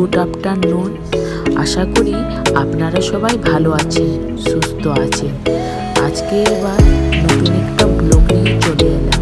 Good afternoon আশা করি আপনারা সবাই ভালো আছেন, সুস্থ আছেন। আজকে এবার নতুন একটা ব্লগ নিয়ে চলে এলাম।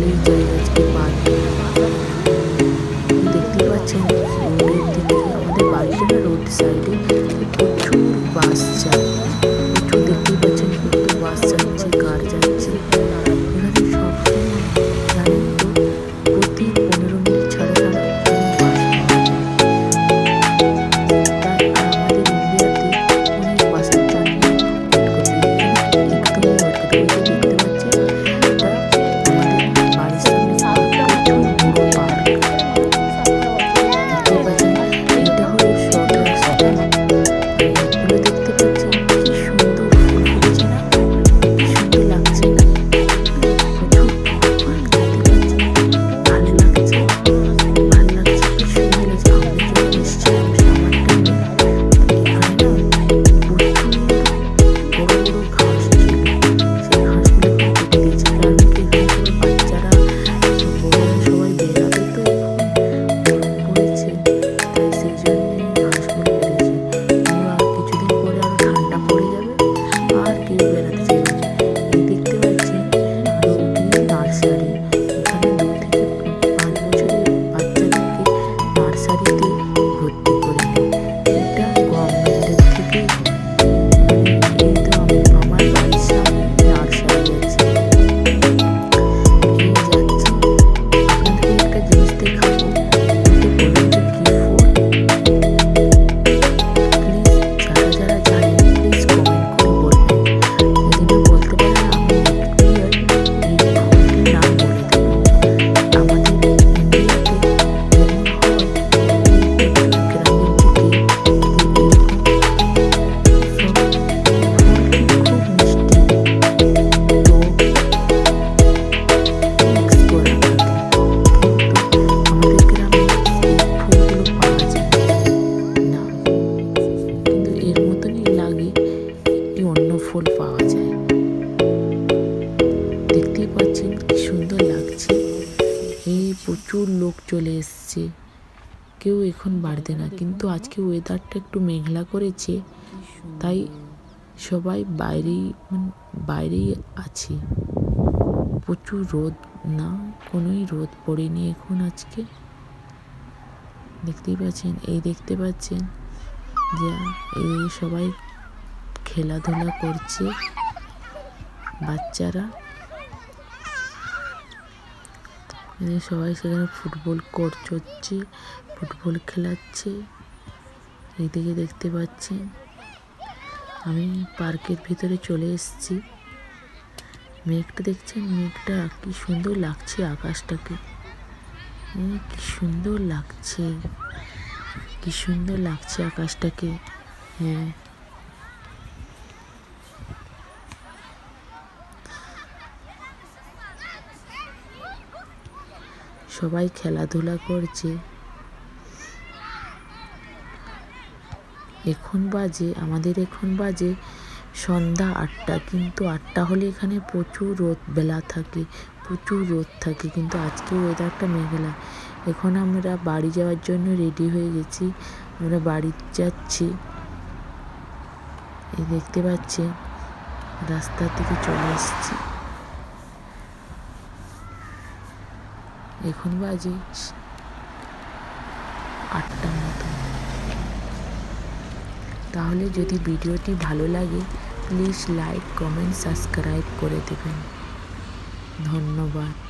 Thank you. ফুল পাওয়া যায়। দেখতেই পাচ্ছেন কি সুন্দর লাগছে। এই প্রচুর লোক চলে এসছে। কেউ এখন বাড়িতে না, কিন্তু আজকে ওয়েদারটা একটু মেঘলা করেছে। তাই সবাই বাইরেই মানে বাইরেই আছে। প্রচুর রোদ না, কোনোই রোদ পড়েনি এখন আজকে। দেখতেই পাচ্ছেন, এই দেখতে পাচ্ছেন যে, এই সবাই খেলাধুলা করছে বাচ্চারা। সবাই সেখানে ফুটবল কোচ হচ্ছে ফুটবল খেলাচ্ছে। এদিকে দেখতে পাচ্ছেন, আমি পার্কের ভিতরে চলে এসেছি। মেঘটা দেখছেন? মেঘটা কি সুন্দর লাগছে আকাশটাকে। কি সুন্দর লাগছে। কি সুন্দর লাগছে আকাশটাকে। হ্যাঁ। সবাই খেলাধুলা করছে। এখন বাজে, আমাদের এখন বাজে সন্ধ্যা আটটা, কিন্তু আটটা হলে এখানে প্রচুর রোদ বেলা থাকে, প্রচুর রোদ থাকে, কিন্তু আজকে ওয়েদারটা মেঘলা। এখন আমরা বাড়ি যাওয়ার জন্য রেডি হয়ে গেছি, আমরা বাড়ি যাচ্ছি। এই দেখতে পাচ্ছেন, রাস্তার দিকে চলে এসেছি এখন বাজে আটটার মতো। তাহলে যদি ভিডিওটি ভালো লাগে প্লিজ লাইক কমেন্ট সাবস্ক্রাইব করে দেবেন। ধন্যবাদ।